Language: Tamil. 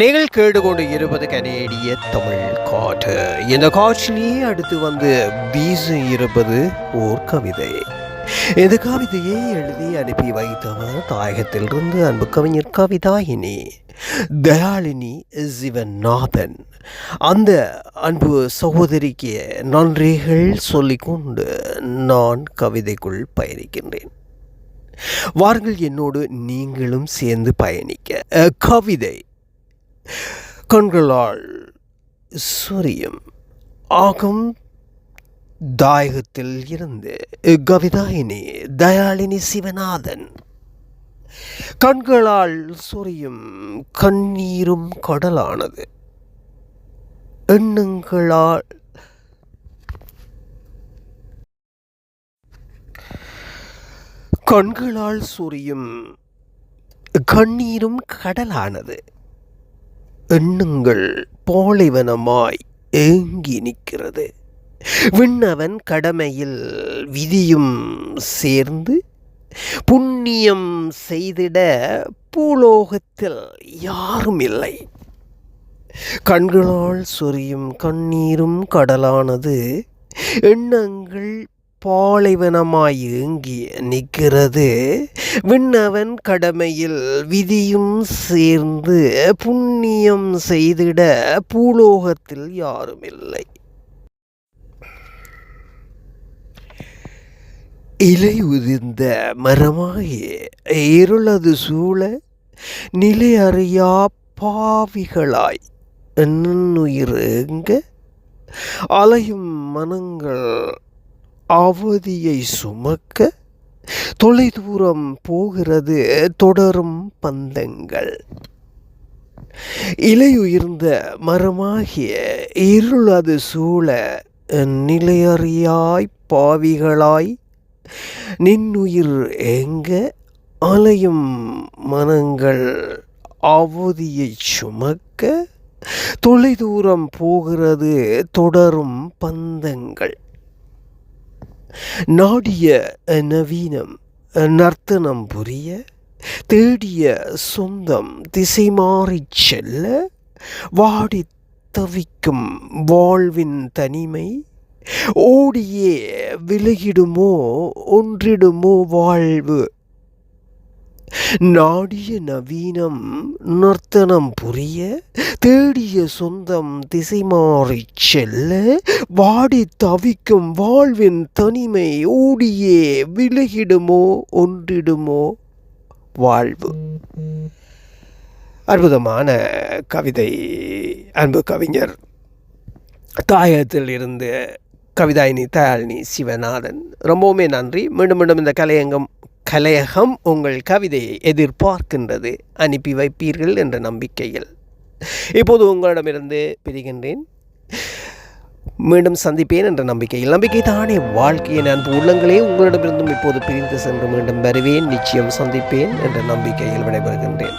நீங்கள் கேட்டுக்கொண்டு இருப்பது கனேடிய தமிழ் காற்று. இந்த காற்றிலேயே அடுத்து வந்து வீசு இருப்பது ஓர் கவிதை. இந்த கவிதையை எழுதி அனுப்பி வைத்தவர் தாயகத்திலிருந்து அன்பு கவிஞர் கவிதாயினி தயாளினி சிவநாதன். அந்த அன்பு சகோதரிக்கு நன்றிகள் சொல்லிக்கொண்டு நான் கவிதைக்குள் பயணிக்கின்றேன். வாருங்கள் என்னோடு நீங்களும் சேர்ந்து பயணிக்க. கவிதை. கண்களால் சொரியும் ஆகும் தாயகத்தில் இருந்து கவிதாயினி தயாளினி சிவநாதன். கண்களால் சொரியும் கண்ணீரும் கடலானது. எண்ணங்களால் கண்களால் சொரியும் கண்ணீரும் கடலானது. எண்ணங்கள் பாலைவனமாய் ஏங்கி நிற்கிறது. விண்ணவன் கடமையில் விதியும் சேர்ந்து புண்ணியம் செய்திட பூலோகத்தில் யாரும் இல்லை கண்களால் சொரியும் கண்ணீரும் கடலானது எண்ணங்கள் பாலைவனமாய் ஏங்கி நிற்கிறது. விண்ணவன் கடமையில் விதியும் சேர்ந்து புண்ணியம் செய்திட பூலோகத்தில் யாரும் இல்லை இலை உதிர்ந்த மரமாகிய இருளது சூழ நிலை அறியா பாவிகளாய் எண்ணுயிர் எங்க அலையும் மனங்கள் அவதியை சுமக்க தொலைதூரம் போகிறது தொடரும் பந்தங்கள். இலையுயர்ந்த மரமாகிய இருளது சூழ நிலையறியாய் பாவிகளாய் நின்னுயிர் எங்க அலையும் மனங்கள் அவதியை சுமக்க தொலைதூரம் போகிறது தொடரும் பந்தங்கள். நாடிய நவீனம் நர்த்தனம் புரிய தேடிய சொந்தம் திசை மாறிச் செல்ல வாடி தவிக்கும் வாழ்வின் தனிமை ஓடியே விலகிடுமோ ஒன்றிடுமோ வாழ்வு. நாடிய நவீனம் நர்த்தனம் புரிய தேடிய சொந்தம் திசை மாறிச் செல்ல வாடி தவிக்கும் வாழ்வின் தனிமை ஓடியே விலகிடுமோ ஒன்றிடுமோ? வாழ்வு. அற்புதமான கவிதை அன்பு கவிஞர். தாயகத்தில் இருந்து கவிதாயினி தயாளினி சிவநாதன். ரொம்பவுமே நன்றி. மீண்டும் மீண்டும் இந்த கலையங்கம் கலையகம் உங்கள் கவிதையை எதிர்பார்க்கின்றது. அனுப்பி வைப்பீர்கள் என்ற நம்பிக்கையில். இப்போது உங்களிடமிருந்து பிரிகின்றேன். மீண்டும் சந்திப்பேன் என்ற நம்பிக்கையில். நம்பிக்கை தானே வாழ்க்கையின் அன்பு உள்ளங்களே உங்களிடமிருந்தும் இப்போது பிரிந்து சென்று மீண்டும் வருவேன். நிச்சயம் சந்திப்பேன் என்ற நம்பிக்கையில் விடைபெறுகின்றேன்.